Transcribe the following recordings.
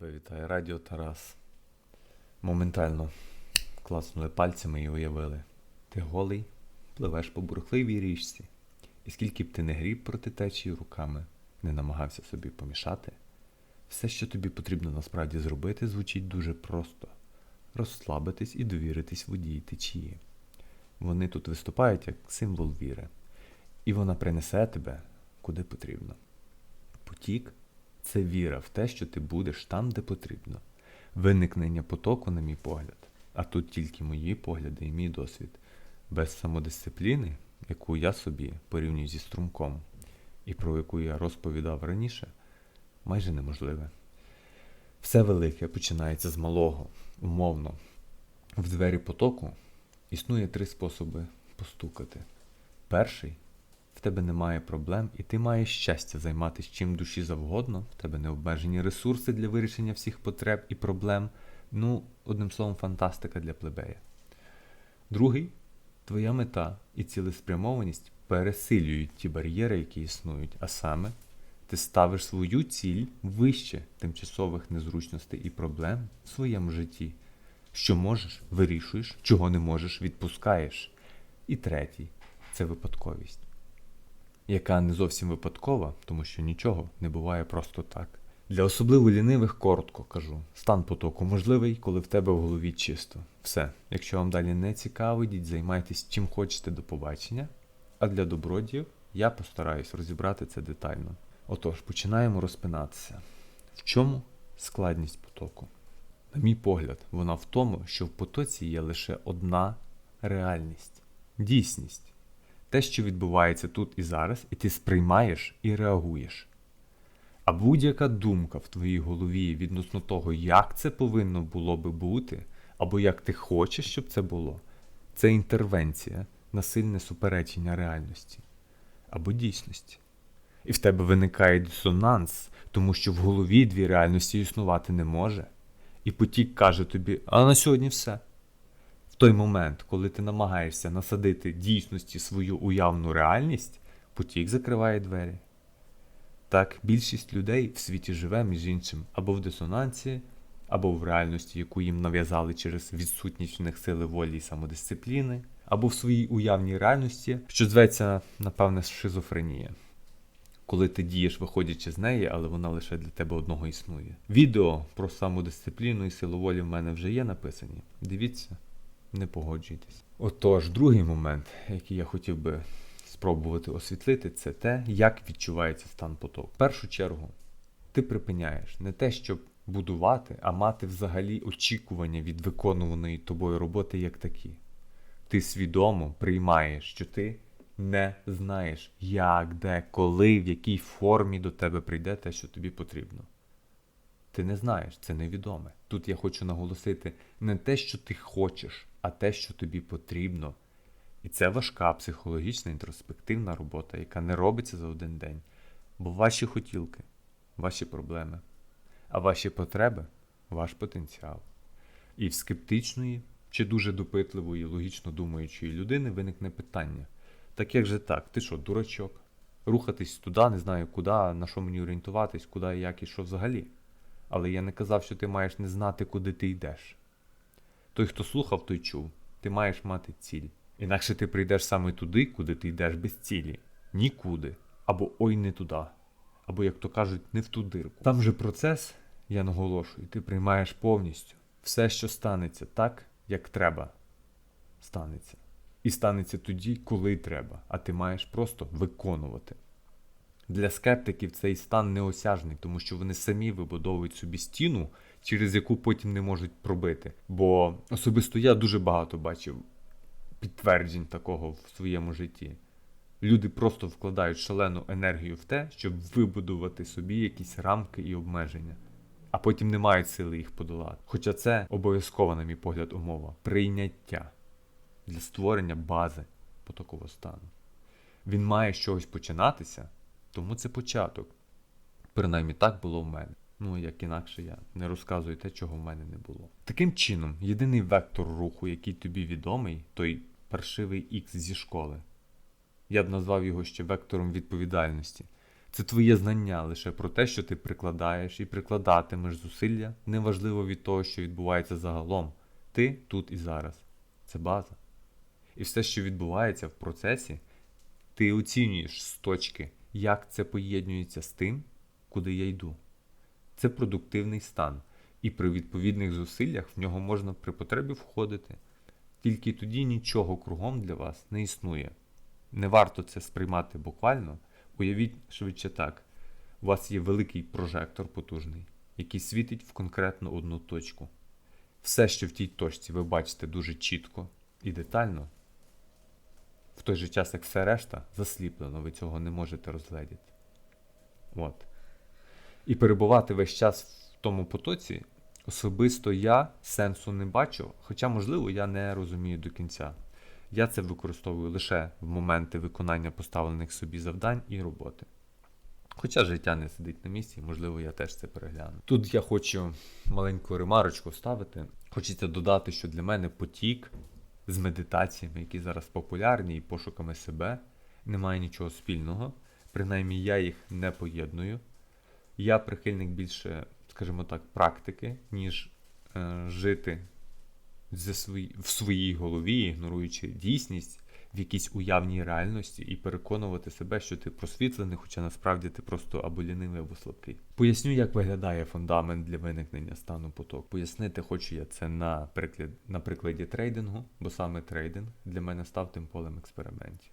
Тебе вітає Радіо Тарас. Моментально класнули пальцями і уявили. Ти голий, пливеш по бурхливій річці. І скільки б ти не гріб проти течії руками, не намагався собі помішати, все, що тобі потрібно насправді зробити, звучить дуже просто: розслабитись і довіритись водії течії. Вони тут виступають як символ віри, і вона принесе тебе куди потрібно. Потік це віра в те, що ти будеш там, де потрібно. Виникнення потоку, на мій погляд, а тут тільки мої погляди і мій досвід, без самодисципліни, яку я собі порівнюю зі струмком, і про яку я розповідав раніше, майже неможливе. Все велике починається з малого, умовно. В двері потоку існує три способи постукати. Перший в тебе немає проблем, і ти маєш щастя займатися чим душі завгодно, в тебе необмежені ресурси для вирішення всіх потреб і проблем. Ну, одним словом, фантастика для плебея. Другий твоя мета і цілеспрямованість пересилюють ті бар'єри, які існують, а саме ти ставиш свою ціль вище тимчасових незручностей і проблем в своєму житті. Що можеш, вирішуєш, чого не можеш, відпускаєш. І третій це випадковість яка не зовсім випадкова, тому що нічого не буває просто так. Для особливо лінивих коротко кажу: стан потоку можливий, коли в тебе в голові чисто. Все. Якщо вам далі не цікаво, йдіть займайтесь чим хочете до побачення. А для добродіїв я постараюсь розібрати це детально. Отож, починаємо розпинатися. В чому складність потоку? На мій погляд, вона в тому, що в потоці є лише одна реальність дійсність те, що відбувається тут і зараз, і ти сприймаєш і реагуєш. А будь-яка думка в твоїй голові відносно того, як це повинно було би бути, або як ти хочеш, щоб це було, це інтервенція, насильне суперечення реальності або дійсності. І в тебе виникає дисонанс, тому що в голові дві реальності існувати не може. І потік каже тобі, а на сьогодні все той момент, коли ти намагаєшся насадити дійсності свою уявну реальність, потік закриває двері. Так, більшість людей в світі живе, між іншим, або в дисонансі, або в реальності, яку їм нав'язали через відсутність в них сили волі і самодисципліни, або в своїй уявній реальності, що зветься, напевне, шизофренія. Коли ти дієш, виходячи з неї, але вона лише для тебе одного існує. Відео про самодисципліну і силу волі в мене вже є написані. Дивіться не погоджуйтесь. Отож, другий момент, який я хотів би спробувати освітлити, це те, як відчувається стан потоку. В першу чергу, ти припиняєш не те, щоб будувати, а мати взагалі очікування від виконуваної тобою роботи як такі. Ти свідомо приймаєш, що ти не знаєш, як, де, коли, в якій формі до тебе прийде те, що тобі потрібно. Ти не знаєш, це невідоме. Тут я хочу наголосити не те, що ти хочеш, а те, що тобі потрібно. І це важка психологічна інтроспективна робота, яка не робиться за один день. Бо ваші хотілки, ваші проблеми, а ваші потреби ваш потенціал. І в скептичної чи дуже допитливої, логічно думаючої людини виникне питання: так як же так, ти що, дурачок? Рухатись туди, не знаю куди, на що мені орієнтуватись, куди як і що взагалі. Але я не казав, що ти маєш не знати, куди ти йдеш. Той, хто слухав, той чув. Ти маєш мати ціль. Інакше ти прийдеш саме туди, куди ти йдеш без цілі. Нікуди. Або ой не туди. Або, як то кажуть, не в ту дирку. Там же процес, я наголошую, ти приймаєш повністю. Все, що станеться так, як треба, станеться. І станеться тоді, коли треба, а ти маєш просто виконувати. Для скептиків цей стан неосяжний, тому що вони самі вибудовують собі стіну, через яку потім не можуть пробити. Бо особисто я дуже багато бачив підтверджень такого в своєму житті. Люди просто вкладають шалену енергію в те, щоб вибудувати собі якісь рамки і обмеження, а потім не мають сили їх подолати. Хоча це обов'язкова, на мій погляд, умова прийняття для створення бази потокового стану. Він має з чогось починатися. Тому це початок. Принаймні так було в мене. Ну, як інакше я не розказую те, чого в мене не було. Таким чином, єдиний вектор руху, який тобі відомий, той паршивий Х зі школи. Я б назвав його ще вектором відповідальності. Це твоє знання лише про те, що ти прикладаєш і прикладатимеш зусилля, неважливо від того, що відбувається загалом. Ти тут і зараз. Це база. І все, що відбувається в процесі, ти оцінюєш з точки, як це поєднується з тим, куди я йду. Це продуктивний стан, і при відповідних зусиллях в нього можна при потребі входити. Тільки тоді нічого кругом для вас не існує. Не варто це сприймати буквально. Уявіть швидше так: у вас є великий прожектор потужний, який світить в конкретно одну точку. Все, що в тій точці ви бачите дуже чітко і детально, в той же час, як все решта, засліплено, ви цього не можете розгледіти. От. І перебувати весь час в тому потоці, особисто я сенсу не бачу, хоча, можливо, я не розумію до кінця. Я це використовую лише в моменти виконання поставлених собі завдань і роботи. Хоча життя не сидить на місці, можливо, я теж це перегляну. Тут я хочу маленьку ремарочку вставити. Хочеться додати, що для мене потік з медитаціями, які зараз популярні, і пошуками себе, немає нічого спільного. Принаймні я їх не поєдную. Я прихильник більше, скажімо так, практики, ніж е, жити зі свої, в своїй голові, ігноруючи дійсність в якійсь уявній реальності і переконувати себе, що ти просвітлений, хоча насправді ти просто або лінивий, або слабкий. Поясню, як виглядає фундамент для виникнення стану поток. Пояснити хочу я це на, приклад, на прикладі трейдингу, бо саме трейдинг для мене став тим полем експериментів.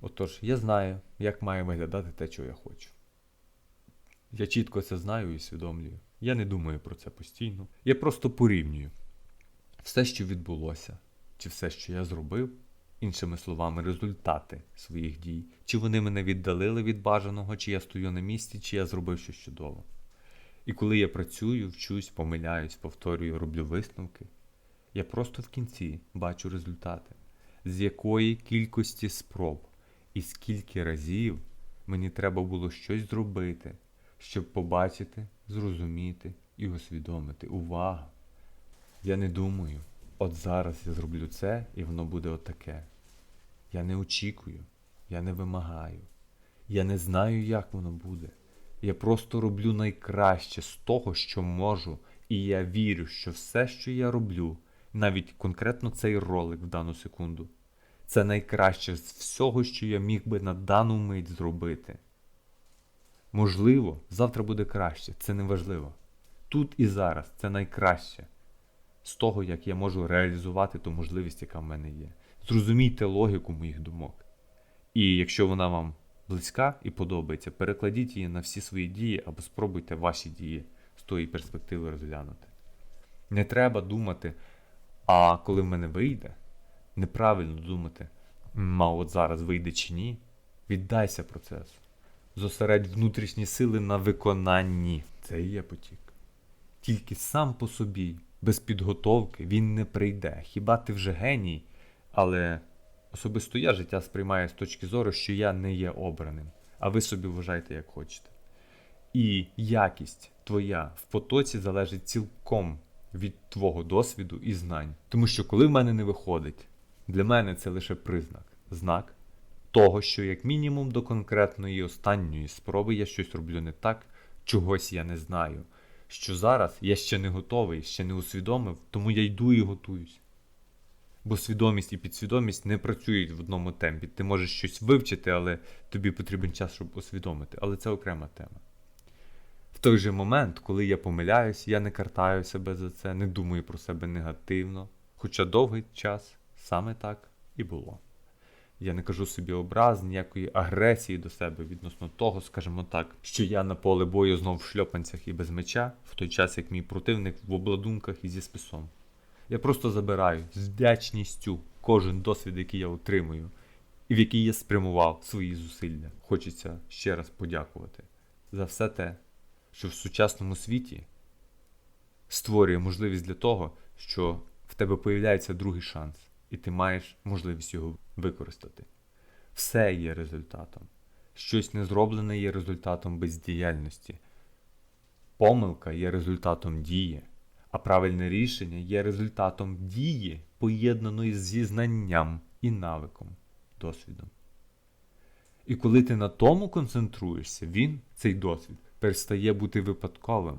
Отож, я знаю, як має виглядати те, що я хочу. Я чітко це знаю і усвідомлюю. Я не думаю про це постійно. Я просто порівнюю все, що відбулося, чи все, що я зробив, іншими словами, результати своїх дій, чи вони мене віддалили від бажаного, чи я стою на місці, чи я зробив щось чудово. І коли я працюю, вчусь, помиляюсь, повторюю, роблю висновки, я просто в кінці бачу результати, з якої кількості спроб і скільки разів мені треба було щось зробити, щоб побачити, зрозуміти і усвідомити. Увага! Я не думаю, от зараз я зроблю це і воно буде отаке. Я не очікую, я не вимагаю. Я не знаю, як воно буде. Я просто роблю найкраще з того, що можу, і я вірю, що все, що я роблю, навіть конкретно цей ролик в дану секунду, це найкраще з всього, що я міг би на дану мить зробити. Можливо, завтра буде краще, це не важливо. Тут і зараз це найкраще з того, як я можу реалізувати ту можливість, яка в мене є. Зрозумійте логіку моїх думок. І якщо вона вам близька і подобається, перекладіть її на всі свої дії або спробуйте ваші дії з тої перспективи розглянути. Не треба думати, а коли в мене вийде, неправильно думати, а от зараз вийде чи ні. Віддайся процесу. Зосередь внутрішні сили на виконанні. Це і є потік. Тільки сам по собі без підготовки він не прийде. Хіба ти вже геній? Але особисто я життя сприймаю з точки зору, що я не є обраним, а ви собі вважайте, як хочете. І якість твоя в потоці залежить цілком від твого досвіду і знань. Тому що, коли в мене не виходить, для мене це лише признак, знак того, що, як мінімум, до конкретної останньої спроби я щось роблю не так, чогось я не знаю що зараз я ще не готовий, ще не усвідомив, тому я йду і готуюсь. Бо свідомість і підсвідомість не працюють в одному темпі. Ти можеш щось вивчити, але тобі потрібен час, щоб усвідомити. Але це окрема тема. В той же момент, коли я помиляюсь, я не картаю себе за це, не думаю про себе негативно. Хоча довгий час саме так і було. Я не кажу собі образ, ніякої агресії до себе відносно того, скажімо так, що я на поле бою знов в шльопанцях і без меча, в той час як мій противник в обладунках і зі списом. Я просто забираю з вдячністю кожен досвід, який я отримую, і в який я спрямував свої зусилля. Хочеться ще раз подякувати за все те, що в сучасному світі створює можливість для того, що в тебе появляється другий шанс і ти маєш можливість його використати. Все є результатом. Щось не зроблене є результатом бездіяльності. Помилка є результатом дії, а правильне рішення є результатом дії, поєднаної зі знанням і навиком, досвідом. І коли ти на тому концентруєшся, він, цей досвід, перестає бути випадковим.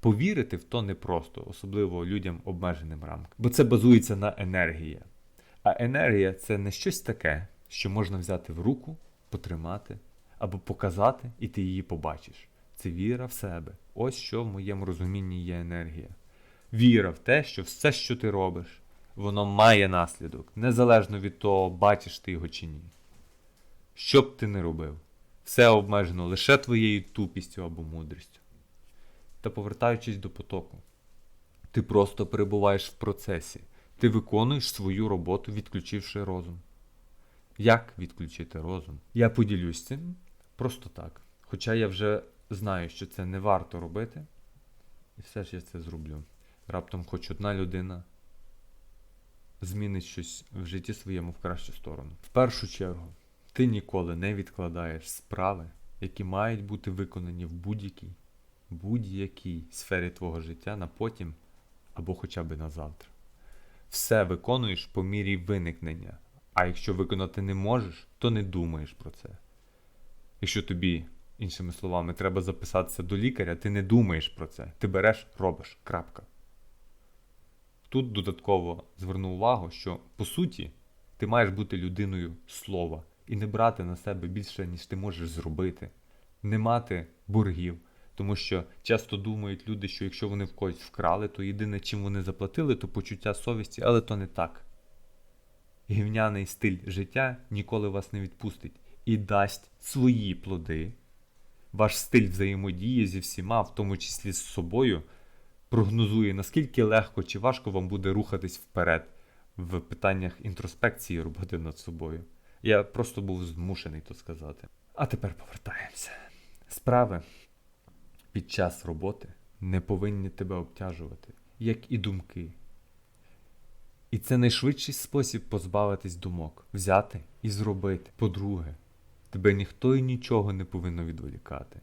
Повірити в то непросто, особливо людям обмеженим рамкам. Бо це базується на енергії. А енергія це не щось таке, що можна взяти в руку, потримати або показати, і ти її побачиш. Це віра в себе. Ось що в моєму розумінні є енергія. Віра в те, що все, що ти робиш, воно має наслідок, незалежно від того, бачиш ти його чи ні. Що б ти не робив, все обмежено лише твоєю тупістю або мудрістю. Та повертаючись до потоку, ти просто перебуваєш в процесі, ти виконуєш свою роботу, відключивши розум. Як відключити розум? Я поділюсь цим просто так. Хоча я вже знаю, що це не варто робити, і все ж я це зроблю. Раптом хоч одна людина змінить щось в житті своєму в кращу сторону. В першу чергу, ти ніколи не відкладаєш справи, які мають бути виконані в будь-якій будь-якій сфері твого життя на потім або хоча б на завтра. Все виконуєш по мірі виникнення. А якщо виконати не можеш, то не думаєш про це. Якщо тобі, іншими словами, треба записатися до лікаря, ти не думаєш про це. Ти береш, робиш. Крапка. Тут додатково зверну увагу, що по суті ти маєш бути людиною слова і не брати на себе більше, ніж ти можеш зробити, не мати боргів. Тому що часто думають люди, що якщо вони в когось вкрали, то єдине, чим вони заплатили, то почуття совісті, але то не так. Гівняний стиль життя ніколи вас не відпустить і дасть свої плоди. Ваш стиль взаємодії зі всіма, в тому числі з собою, прогнозує, наскільки легко чи важко вам буде рухатись вперед в питаннях інтроспекції роботи над собою. Я просто був змушений то сказати. А тепер повертаємося. Справи під час роботи не повинні тебе обтяжувати, як і думки. І це найшвидший спосіб позбавитись думок, взяти і зробити. По-друге, тебе ніхто і нічого не повинно відволікати.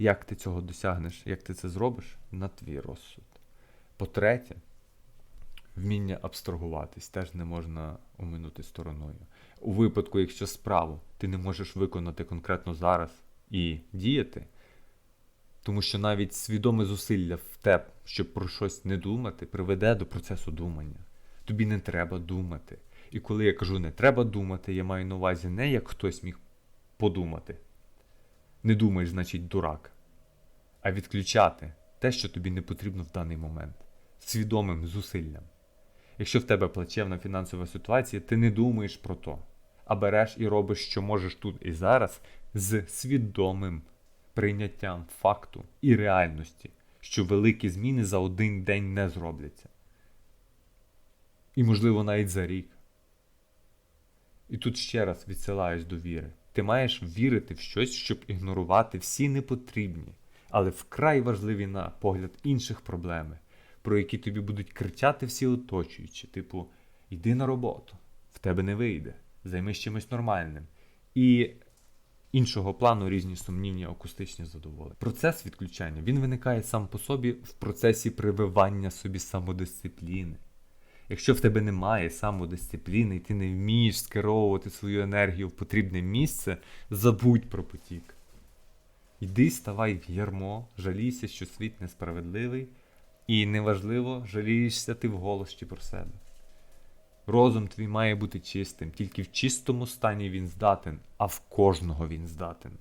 Як ти цього досягнеш, як ти це зробиш на твій розсуд. По-третє, вміння абстрагуватись теж не можна оминути стороною. У випадку, якщо справу ти не можеш виконати конкретно зараз і діяти, тому що навіть свідоме зусилля в те, щоб про щось не думати, приведе до процесу думання. Тобі не треба думати. І коли я кажу не треба думати, я маю на увазі не як хтось міг подумати. Не думаєш, значить, дурак, а відключати те, що тобі не потрібно в даний момент, свідомим зусиллям. Якщо в тебе плачевна фінансова ситуація, ти не думаєш про то, а береш і робиш, що можеш тут і зараз, з свідомим прийняттям факту і реальності, що великі зміни за один день не зробляться. І, можливо, навіть за рік. І тут ще раз відсилаюсь до віри. Ти маєш вірити в щось, щоб ігнорувати всі непотрібні, але вкрай важливі на погляд інших проблеми, про які тобі будуть кричати всі оточуючі, типу, йди на роботу, в тебе не вийде, займись чимось нормальним. І іншого плану різні сумнівні акустичні задоволення. Процес відключання він виникає сам по собі в процесі прививання собі самодисципліни. Якщо в тебе немає самодисципліни, і ти не вмієш скеровувати свою енергію в потрібне місце, забудь про потік. Йди, ставай в ярмо, жалійся, що світ несправедливий, і неважливо, жалієшся ти вголос чи про себе. Розум твій має бути чистим, тільки в чистому стані він здатен, а в кожного він здатен.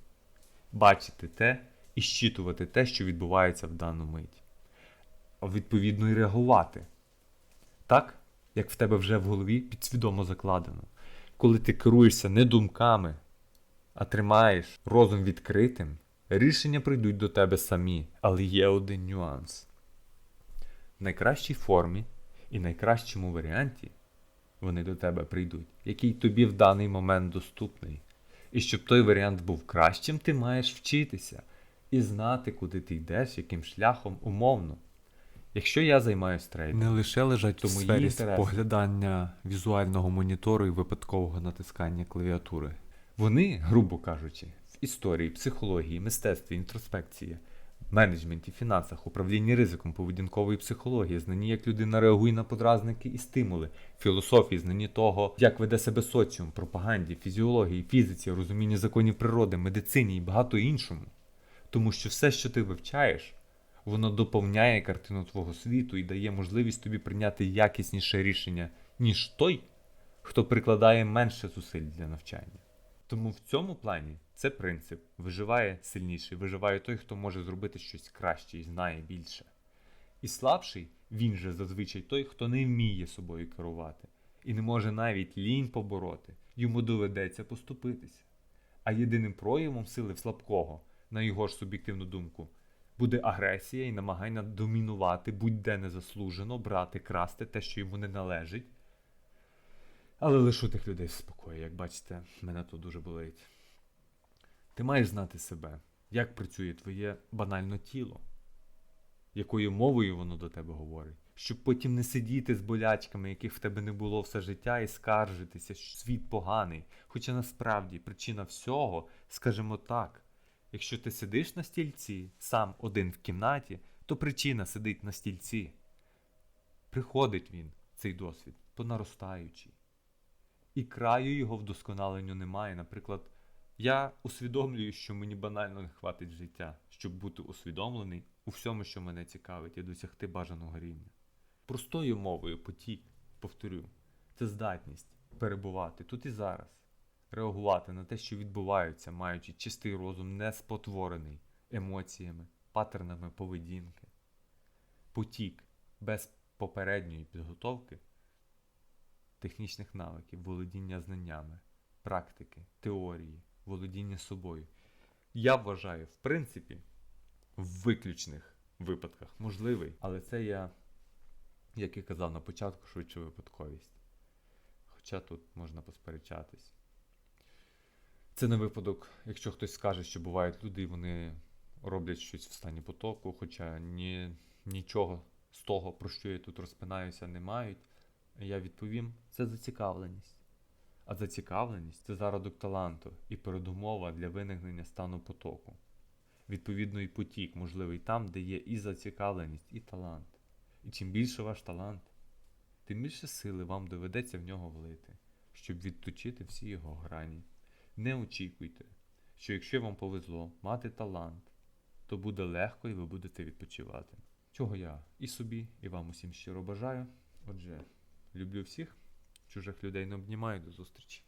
Бачити те і щитувати те, що відбувається в дану мить. Відповідно і реагувати. Так, як в тебе вже в голові підсвідомо закладено. Коли ти керуєшся не думками, а тримаєш розум відкритим, рішення прийдуть до тебе самі, але є один нюанс. В найкращій формі і найкращому варіанті вони до тебе прийдуть, який тобі в даний момент доступний. І щоб той варіант був кращим, ти маєш вчитися і знати, куди ти йдеш, яким шляхом умовно. Якщо я займаюся трейдингом, Не лише лежать в сфері інтереси. споглядання візуального монітору і випадкового натискання клавіатури. вони, грубо кажучи, в історії, психології, мистецтві, інтроспекції менеджменті, фінансах, управлінні ризиком, поведінкової психології, знанні, як людина реагує на подразники і стимули, філософії, знанні того, як веде себе соціум, пропаганді, фізіології, фізиці, розумінні законів природи, медицині і багато іншому. Тому що все, що ти вивчаєш, воно доповняє картину твого світу і дає можливість тобі прийняти якісніше рішення, ніж той, хто прикладає менше зусиль для навчання. Тому в цьому плані це принцип виживає сильніший, виживає той, хто може зробити щось краще і знає більше. І слабший він же зазвичай той, хто не вміє собою керувати і не може навіть лінь побороти, йому доведеться поступитися. А єдиним проявом сили в слабкого, на його ж суб'єктивну думку, буде агресія і намагання домінувати будь-де незаслужено, брати, красти те, що йому не належить. Але лишу тих людей в спокої, як бачите, мене тут дуже болить. Ти маєш знати себе, як працює твоє банально тіло, якою мовою воно до тебе говорить, щоб потім не сидіти з болячками, яких в тебе не було все життя, і скаржитися, що світ поганий. Хоча насправді причина всього, скажімо так, якщо ти сидиш на стільці, сам один в кімнаті, то причина сидить на стільці. Приходить він, цей досвід, по наростаючій. І краю його вдосконаленню немає. Наприклад, я усвідомлюю, що мені банально не хватить життя, щоб бути усвідомлений у всьому, що мене цікавить, і досягти бажаного рівня. Простою мовою потік, повторю, це здатність перебувати тут і зараз, реагувати на те, що відбувається, маючи чистий розум, не спотворений емоціями, паттернами поведінки. Потік без попередньої підготовки технічних навиків, володіння знаннями, практики, теорії, володіння собою. Я вважаю, в принципі, в виключних випадках можливий, але це я, як і казав на початку, швидше випадковість. Хоча тут можна посперечатись. Це не випадок, якщо хтось скаже, що бувають люди, і вони роблять щось в стані потоку, хоча ні, нічого з того, про що я тут розпинаюся, не мають. Я відповім, це зацікавленість. А зацікавленість це зародок таланту і передумова для виникнення стану потоку. Відповідно, і потік можливий там, де є і зацікавленість, і талант. І чим більше ваш талант, тим більше сили вам доведеться в нього влити, щоб відточити всі його грані. Не очікуйте, що якщо вам повезло мати талант, то буде легко і ви будете відпочивати. Чого я і собі, і вам усім щиро бажаю. Отже, люблю всіх, чужих людей не обнімаю до зустрічі.